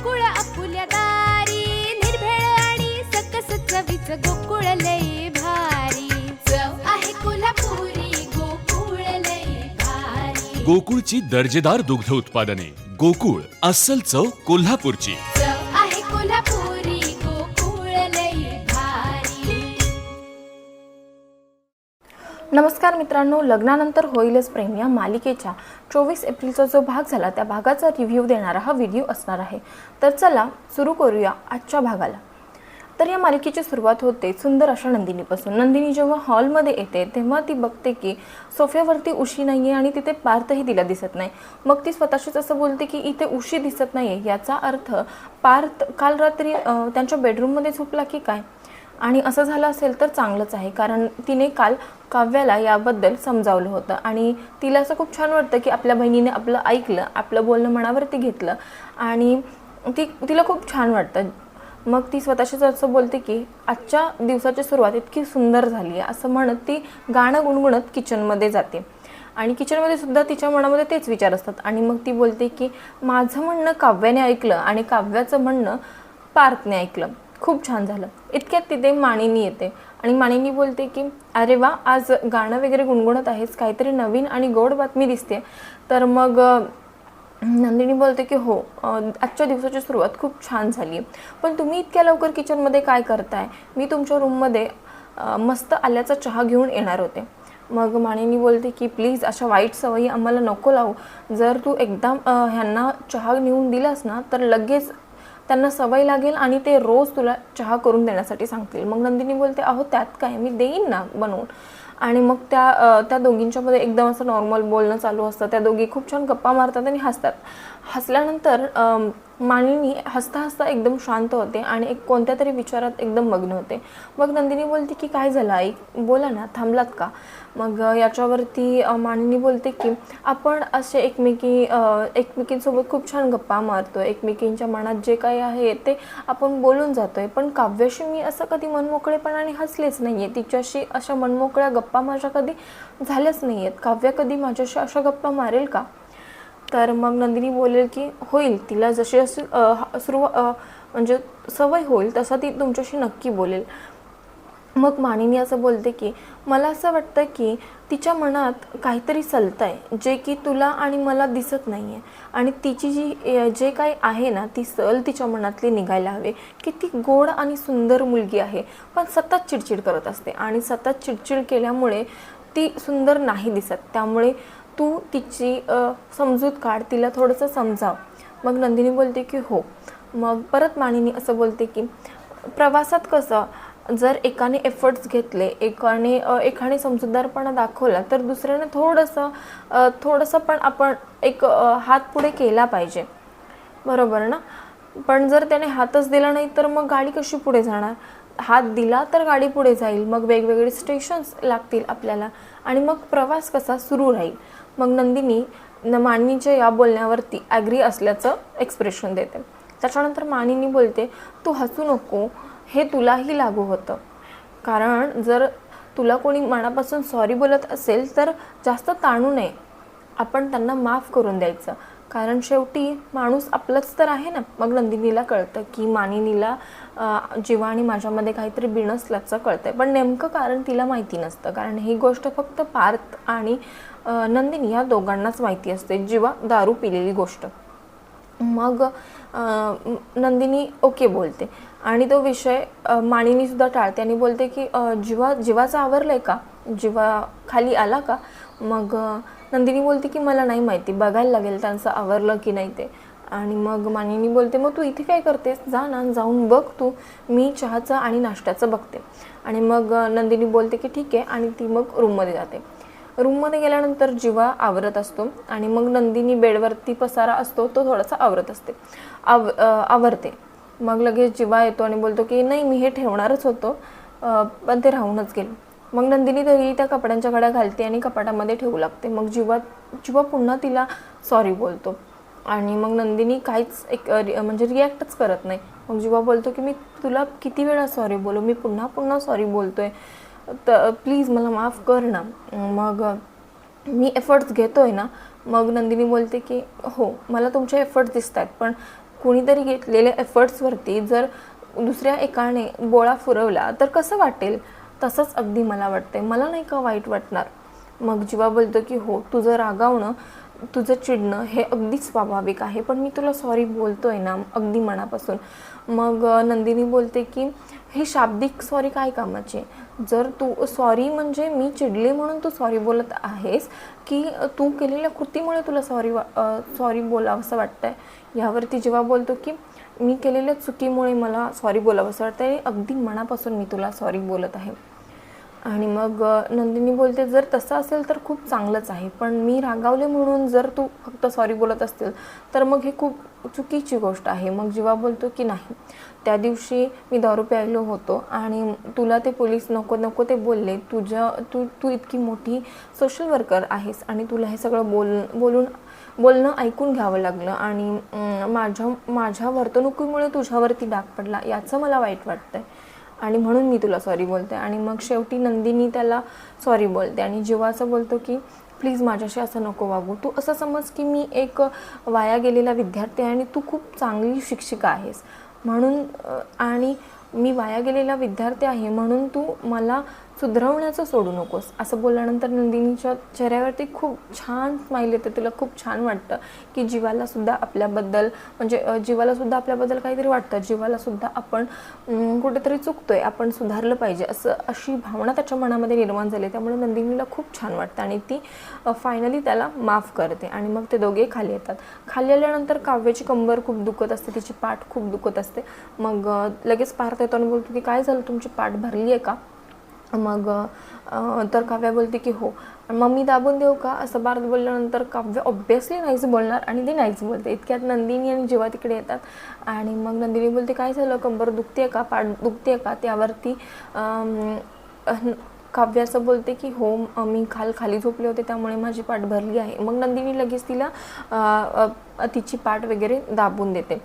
गोकुळ आपुल्या दारी निर्भेळ आणि सकस चवीच गोकुळ लय भारी. आहे कोल्हापुरी गोकुळ लय भारी. गोकुळची दर्जेदार दुग्ध उत्पादने. गोकुळ असल चव कोल्हापूरची. नमस्कार मित्रांनो लग्नानंतर होईलच प्रेम या मालिकेच्या. चोवीस एप्रिलचा जो भाग झाला त्या भागाचा रिव्ह्यू देणारा हा व्हिडिओ असणार आहे. तर चला सुरू करूया आजच्या भागाला. तर या मालिकेची सुरुवात होते सुंदर अशा नंदिनीपासून. नंदिनी जेव्हा हॉलमध्ये येते तेव्हा ती बघते की सोफ्यावरती उशी नाही आहे आणि तिथे पार्थही तिला दिसत नाही. मग ती स्वतःशीच असं बोलते की इथे उशी दिसत नाही आहे याचा अर्थ पार्थ काल रात्री त्यांच्या बेडरूममध्ये झोपला की काय? आणि असं झालं असेल तर चांगलंच आहे. कारण तिने काल काव्याला याबद्दल समजावलं होतं. आणि तिला असं खूप छान वाटतं की आपल्या बहिणीने आपलं ऐकलं आपलं बोलणं मनावरती घेतलं. आणि ती तिला खूप छान वाटतं. मग ती स्वतःशीच असं बोलते की आजच्या दिवसाची सुरुवात इतकी सुंदर झाली आहे असं म्हणत ती गाणं गुणगुणत किचनमध्ये जाते. आणि किचनमध्ये सुद्धा तिच्या मनामध्ये तेच विचार असतात. आणि मग ती बोलते की माझं म्हणणं काव्याने ऐकलं आणि काव्याचं म्हणणं पार्थने ऐकलं. खूप छान झालं. इतक्यात तिथे माणिनी येते. आणि माणिनी बोलते की अरे वा आज गाणं वगैरे गुणगुणत आहेस. काहीतरी नवीन आणि गोड बातमी दिसते. तर मग नंदिनी बोलते की हो आजच्या दिवसाची सुरुवात खूप छान झाली आहे. पण तुम्ही इतक्या लवकर किचनमध्ये काय करताय? मी तुमच्या रूममध्ये मस्त आल्याचा चहा घेऊन येणार होते. मग माणिनी बोलते की प्लीज अशा वाईट सवयी आम्हाला नको लावू. जर तू एकदम ह्यांना चहा नेऊन दिलास ना तर लगेच त्यांना सवय लागेल आणि ते रोज तुला चहा करून देण्यासाठी सांगतील. मग नंदिनी बोलते अहो त्यात काय? मी देईन ना बनवून. आणि मग त्या त्या दोघींच्यामध्ये एकदम असं नॉर्मल बोलणं चालू असतं. त्या दोघी खूप छान गप्पा मारतात आणि हसतात. हसल्यानंतर मानिनी हसता हसता एकदम शांत होते आणि एक कोणत्या तरी विचारात एकदम मग्न होते. मग नंदिनी बोलते की काय झालं आई? बोला ना थांबलात का? मग याच्यावरती मानिनी बोलते की आपण असे एकमेकी एकमेकींसोबत खूप छान गप्पा मारतो एकमेकींच्या मनात जे काही आहे ते आपण बोलून जातोय. पण काव्याशी मी असं कधी मनमोकळेपणाने हसलेच नाही आहे तिच्याशी अशा मनमोकळ्या गप्पा माझ्या कधी झाल्याच नाही आहेत काव्य कधी माझ्याशी अशा गप्पा मारेल का? तर मग नंदिनी बोलेल की होईल तिला जशी अशी सुरुवा म्हणजे सवय होईल तसं ती तुमच्याशी नक्की बोलेल. मग मानिनी असं बोलते की मला असं वाटतं की तिच्या मनात काहीतरी चालतं आहे जे की तुला आणि मला दिसत नाही आहे आणि तिची जी जे काही आहे ना ती सल तिच्या मनातली निघायला हवे. की ती गोड आणि सुंदर मुलगी आहे. पण सतत चिडचिड करत असते. आणि सतत चिडचिड केल्यामुळे ती सुंदर नाही दिसत. त्यामुळे तू तिची समजूत काढ तिला थोडंसं समजाव. मग नंदिनी बोलते की हो. मग परत मानिनी असं बोलते की प्रवासात कसं जर एकाने एफर्ट्स घेतले एकाने एकाने समजूतदारपणा दाखवला तर दुसऱ्याने थोडंसं थोडंसं पण आपण एक हात पुढे केला पाहिजे. बरोबर ना? पण जर त्याने हातच दिला नाही तर मग गाडी कशी पुढे जाणार? हात दिला तर गाडी पुढे जाईल. मग वेगवेगळे स्टेशन्स लागतील आपल्याला. आणि मग प्रवास कसा सुरू राहील? मग नंदिनी न मानिनीच्या या बोलण्यावरती ॲग्री असल्याचं एक्सप्रेशन देते. त्याच्यानंतर मानिनी बोलते तू हसू नको हे तुलाही लागू होतं. कारण जर तुला कोणी मनापासून सॉरी बोलत असेल तर जास्त ताणू नये. आपण त्यांना माफ करून द्यायचं. कारण शेवटी माणूस आपलंच तर आहे ना. मग नंदिनीला कळतं की मानिनीला अं, जीवा आणि माझ्यामध्ये काहीतरी कळतं आहे पण नेमकं कारण तिला माहिती नसतं. कारण ही गोष्ट फक्त पार्थ आणि नंदिनी या दोघांनाच माहिती असते. जीवा दारू पिलेली गोष्ट. मग नंदिनी ओके बोलते. आणि तो विषय अं, मानिनीसुद्धा टाळते आणि बोलते की जिवा जीवा जीवाचं आवरलं आहे का? जीवा खाली आला का? मग नंदिनी बोलते की मला नाही माहिती. बघायला लागेल त्यांचं आवरलं की नाही ते. आणि मग मानिनी बोलते मग तू इथे काय करतेस? जा ना जाऊन बघ तू. मी चहाचं आणि नाश्त्याचं बघते. आणि मग नंदिनी बोलते की ठीक आहे. आणि ती मग रूममध्ये जाते. रूममध्ये गेल्यानंतर जिवा आवरत असतो आणि मग नंदिनी बेडवरती पसारा असतो तो थोडासा आवरत असते. आव आवरते. मग लगेच जिवा येतो आणि बोलतो की नाही मी हे ठेवणारच होतो. पण ते राहूनच गेलो. मग नंदिनी तरी त्या कपड्यांच्या घड्या घालते आणि कपाटामध्ये ठेवू लागते. मग जिवा जिवा पुन्हा तिला सॉरी बोलतो. आणि मग नंदिनी काहीच एक रि- म्हणजे रिॲक्टच करत नाही. मग जिवा बोलतो की मी तुला किती वेळा सॉरी बोलू? मी पुन्हा पुन्हा सॉरी बोलतो आहे तर प्लीज मला माफ कर ना. मग मी एफर्ट्स घेतो आहे ना. मग नंदिनी बोलते की हो मला तुमचे एफर्ट्स दिसत आहेत पण कुणीतरी घेतलेल्या एफर्ट्सवरती जर दुसऱ्या एकाने बोळा फुरवला तर कसं वाटेल? तसंच अगदी मला वाटते मला नाही का वाईट वाटणार? मग जीवा बोलतो की हो तुझं रागावणं तुझं चिडणं हे अगदीच स्वाभाविक आहे पण मी तुला सॉरी बोलतो आहे ना अगदी मनापासून. मग नंदिनी बोलते की हे शाब्दिक सॉरी काय कामाचे? जर तू सॉरी म्हणजे मी चिडले म्हणून तू सॉरी बोलत आहेस की तू केलेल्या कृतीमुळे तुला सॉरी सॉरी बोलावंसं वाटतंय? यावरती जेव्हा बोलतो की मी केलेल्या चुकीमुळे मला सॉरी बोलावंसं वाटतंय अगदी मनापासून मी तुला सॉरी बोलत आहे. आणि मग नंदिनी बोलते जर तसं असेल तर खूप चांगलंच आहे पण मी रागावले म्हणून जर तू फक्त सॉरी बोलत असतील तर मग हे खूप चुकीची गोष्ट आहे. मग जेव्हा बोलतो की नाही त्या दिवशी मी दारू प्यायलो होतो आणि तुला ते पोलीस नको नको ते बोलले. तुझ्या तू तू इतकी मोठी सोशल वर्कर आहेस आणि तुला हे सगळं बोल बोलून बोलणं ऐकून घ्यावं लागलं आणि माझ्या माझ्या वर्तणुकीमुळे तुझ्यावरती डाग पडला याचं मला वाईट वाटतं आहे आणि म्हणून मी तुला सॉरी बोलते. आणि मग शेवटी नंदिनी त्याला सॉरी बोलते. आणि जेव्हा असं बोलतो की प्लीज माझ्याशी असं नको वागू तू असं समज की मी एक वाया गेलेला विद्यार्थी आहे आणि तू खूप चांगली शिक्षिका आहेस. म्हणून आणि मी वाया गेलेला विद्यार्थी आहे म्हणून तू मला सुधरवण्याचं सोडू नकोस. असं बोलल्यानंतर नंदिनीच्या चेहऱ्यावरती खूप छान स्माईल येते. तिला खूप छान वाटतं की जीवालासुद्धा आपल्याबद्दल म्हणजे जीवालासुद्धा आपल्याबद्दल काहीतरी वाटतं. जीवालासुद्धा आपण कुठेतरी चुकतो आहे आपण सुधारलं पाहिजे. असं अशी भावना त्याच्या मनामध्ये निर्माण झाली. त्यामुळे नंदिनीला खूप छान वाटतं आणि ती फायनली त्याला माफ करते. आणि मग ते दोघे खाली येतात. खाली आल्यानंतर काव्याची कंबर खूप दुखत असते. तिची पाठ खूप दुखत असते. मग लगेच पार्थ येतो आणि बोलतो की काय झालं? तुमची पाठ भरली आहे का? मग तर काव्या बोलते की हो. मग मी दाबून देऊ का? असं पार्थ बोलल्यानंतर काव्य ऑब्विसली नाहीच बोलणार आणि ती नाहीच बोलते. इतक्यात नंदिनी आणि जेव्हा तिकडे येतात. आणि मग नंदिनी बोलते काय झालं? कंबर दुखते का? पाठ दुखते का? त्यावरती काव्य असं बोलते की हो मी खाल खाली झोपले होते त्यामुळे माझी पाठ भरली आहे. मग नंदिनी लगेच तिला तिची पाठ वगैरे दाबून देते.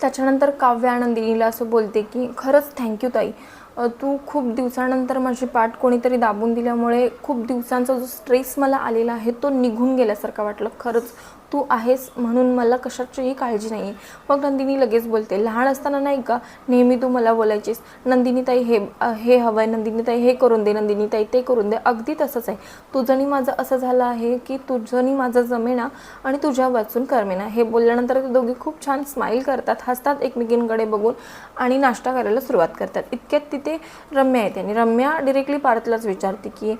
त्याच्यानंतर काव्या नंदिनीला असं बोलते की खरंच थँक्यू ताई. तू खूप दिवसानंतर माझी पाठ कोणीतरी दाबून दिल्यामुळे खूप दिवसांचा जो स्ट्रेस मला आलेला आहे तो निघून गेल्यासारखा वाटलं. खरंच तू आहेस म्हणून मला कशाचीही काळजी नाही आहे मग नंदिनी लगेच बोलते लहान असताना नाही का नेहमी तू मला बोलायचीस? नंदिनीताई हे हे हवं आहे नंदिनीताई हे करून दे नंदिनीताई ते करून दे. अगदी तसंच आहे. तुझं आणि माझं असं झालं आहे की तुझं आणि माझं जमेना आणि तुझ्या वाचून करमेना. हे बोलल्यानंतर ते दोघी खूप छान स्माईल करतात हसतात एकमेकींकडे बघून आणि नाश्ता करायला सुरुवात करतात. इतक्यात तिथे रम्या येते आणि रम्या डिरेक्टली पार्थलाच विचारते की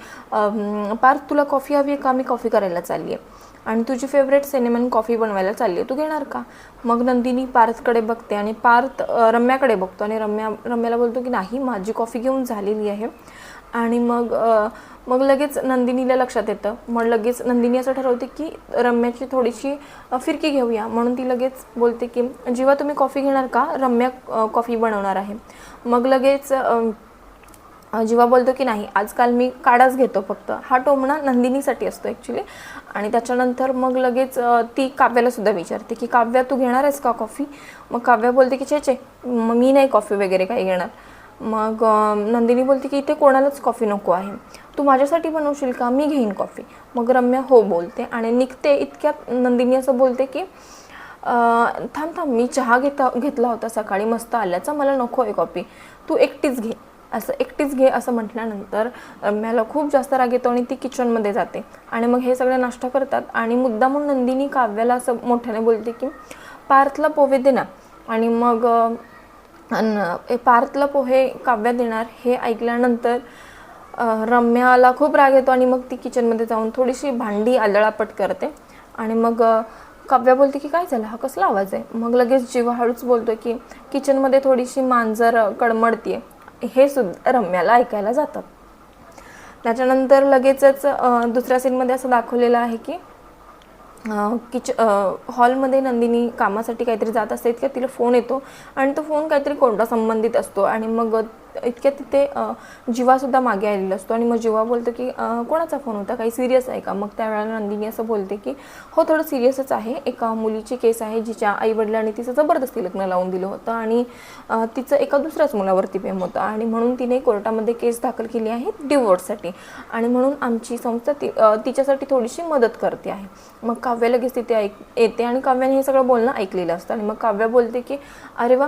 पार्थ तुला कॉफी हवी आहे का? मी कॉफी करायला चालली आहे आणि तुझी फेवरेट सिनेमन कॉफी बनवायला चालली आहे. तू घेणार का? मग नंदिनी पार्थकडे बघते आणि पार्थ रम्याकडे बघतो. आणि रम्या रम्याला बोलतो की नाही माझी कॉफी घेऊन झालेली आहे. आणि मग मग लगेच नंदिनीला लक्षात येतं. मग लगेच नंदिनी असं ठरवते की रम्याची थोडीशी फिरकी घेऊया. म्हणून ती लगेच बोलते की जेव्हा तुम्ही कॉफी घेणार का? रम्या कॉफी बनवणार आहे. मग लगेच अ, जेव्हा बोलतो की नाही आजकाल मी काढाच घेतो फक्त. हा टोमणा नंदिनीसाठी असतो ॲक्च्युली आणि त्याच्यानंतर मग लगेच ती काव्यालासुद्धा विचारते की काव्या तू घेणार आहेस का कॉफी मग काव्या बोलते की छे छे मग मी नाही कॉफी वगैरे काही घेणार. मग नंदिनी बोलते की इथे कोणालाच कॉफी नको आहे. तू माझ्यासाठी बनवशील का? मी घेईन कॉफी मग रम्या हो बोलते आणि निघते. इतक्यात नंदिनी असं बोलते की थांब थांब मी चहा घेता घेतला होता सकाळी. मस्त आल्याचा. मला नको आहे कॉफी तू एकटीच घे. असं एकटीच घे असं म्हटल्यानंतर रम्याला खूप जास्त राग येतो आणि ती किचनमध्ये जाते. आणि मग हे सगळे नाश्ता करतात. आणि मुद्दा म्हणून नंदिनी काव्याला असं मोठ्याने बोलते की पार्थला पोहे दे ना. आणि मग पार्थला पोहे काव्या देणार. हे ऐकल्यानंतर रम्याला खूप राग येतो आणि मग ती किचनमध्ये जाऊन थोडीशी भांडी आदळापट करते. आणि मग काव्य काव्या बोलते की काय झालं? हा कसला आवाज आहे? मग लगेच जीव हळूच बोलतो की किचनमध्ये थोडीशी मांजर कडमडती आहे हे सुद्धा रम्याला ऐकायला जातात त्याच्यानंतर लगेचच दुसऱ्या सीनमध्ये असं दाखवलेलं आहे की किच हॉलमध्ये नंदिनी कामासाठी काहीतरी जात असते इतक्या तिला फोन येतो आणि तो फोन काहीतरी कोणता संबंधित असतो आणि मग इतक्यात तिथे जीवासुद्धा मागे आलेला असतो. आणि मग जीवा बोलतो की कोणाचा फोन होता? काही सिरियस आहे का? मग त्यावेळेला नंदिनी असं बोलते की हो थोडं सिरियसच आहे. एका मुलीची केस आहे जिच्या आईवडिलांनी तिचं जबरदस्ती लग्न लावून दिलं होतं आणि तिचं एका दुसऱ्याच मुलावरती प्रेम होतं. आणि म्हणून तिने कोर्टामध्ये केस दाखल केली आहे डिवोर्ससाठी आणि म्हणून आमची संस्था ती तिच्यासाठी थोडीशी मदत करते आहे. मग काव्य लगेच तिथे ऐक येते आणि काव्याने हे सगळं बोलणं ऐकलेलं असतं. आणि मग काव्य बोलते की अरे वा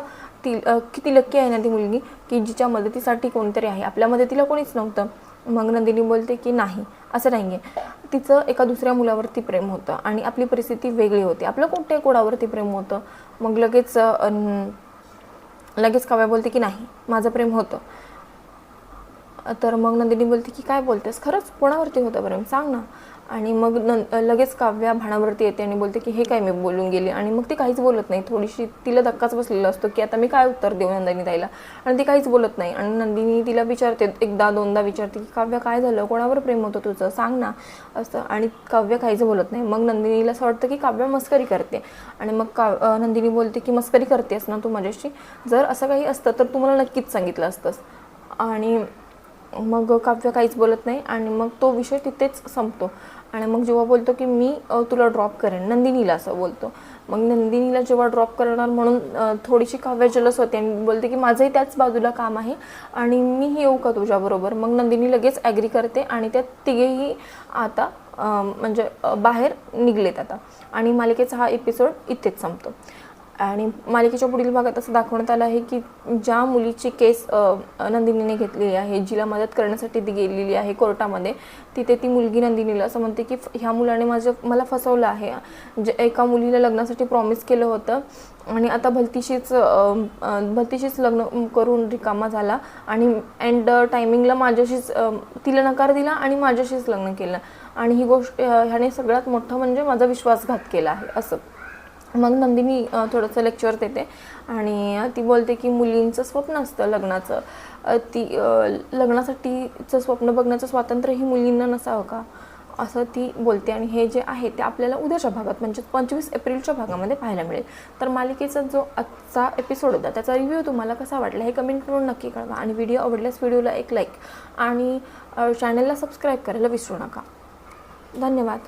ती किती लक्की आहे ना ती मुलगी की जिच्या मदतीसाठी कोणतरी आहे. आपल्या मदतीला कोणीच नव्हतं. मग नंदिनी बोलते की नाही असं नाही आहे तिचं एका दुसऱ्या मुलावरती प्रेम होतं आणि आपली परिस्थिती वेगळी होती. आपलं कोणत्या कोणावरती प्रेम होतं? मग लगेच लगेच काव्या बोलते की नाही माझं प्रेम होतं. तर मग नंदिनी बोलते की काय बोलतेस? खरंच कोणावरती होतं प्रेम? सांग ना. आणि मग न लगेच काव्या भाणावरती येते आणि बोलते की हे काय मी बोलून गेली? आणि मग ती काहीच बोलत नाही. थोडीशी तिला धक्काच बसलेला असतो की आता मी काय उत्तर देऊ नंदिनी ताईला? आणि ती काहीच बोलत नाही. आणि नंदिनी तिला विचारते एकदा दोनदा विचारते की काव्य काय झालं? कोणावर प्रेम होतं तुझं? सांग ना. असं. आणि काव्य काहीच बोलत नाही. मग नंदिनीला असं वाटतं की काव्य मस्करी करते. आणि मग काव नंदिनी बोलते की मस्करी करतेस ना तू माझ्याशी? जर असं काही असतं तर तू मला नक्कीच सांगितलं असतंस. आणि मग काव्य काहीच बोलत नाही. आणि मग तो विषय तिथेच संपतो. आणि मग जेव्हा बोलतो की मी तुला ड्रॉप करेन नंदिनीला असं बोलतो. मग नंदिनीला जेव्हा ड्रॉप करणार म्हणून थोडीशी काव्य जलस होते. आणि बोलते की माझंही त्याच बाजूला काम आहे आणि मीही येऊ का तुझ्याबरोबर मग नंदिनी लगेच ॲग्री करते आणि त्या तिघेही आता म्हणजे बाहेर निघलेत आता. आणि मालिकेचा हा एपिसोड इथेच संपतो. आणि मालिकेच्या पुढील भागात असं दाखवण्यात आलं आहे की ज्या मुलीची केस नंदिनीने घेतलेली आहे जिला मदत करण्यासाठी ती गेलेली आहे कोर्टामध्ये तिथे ती मुलगी नंदिनीला असं म्हणते की ह्या मुलाने माझं मला फसवलं आहे. जे एका मुलीला लग्नासाठी प्रॉमिस केलं होतं आणि आता भलतीशीच भलतीशीच लग्न करून रिकामा झाला आणि अँड टायमिंगला माझ्याशीच तिला नकार दिला आणि माझ्याशीच लग्न केलं. आणि ही गोष्ट ह्याने सगळ्यात मोठं म्हणजे माझा विश्वासघात केला आहे असं. मग नंदिनी थोडंसं लेक्चर देते. आणि ती बोलते की मुलींचं स्वप्न असतं लग्नाचं. ती लग्नासाठीचं स्वप्न बघण्याचं स्वातंत्र्य ही मुलींना नसावं का? असं ती बोलते. आणि हे जे आहे ते आपल्याला उद्याच्या भागात म्हणजे पंचवीस एप्रिलच्या भागामध्ये पाहायला मिळेल. तर मालिकेचा जो आजचा एपिसोड होता त्याचा रिव्ह्यू तुम्हाला कसा वाटला हे कमेंट करून नक्की कळवा. आणि व्हिडिओ आवडल्यास व्हिडिओला एक लाईक आणि चॅनलला सबस्क्राईब करायला विसरू नका. धन्यवाद.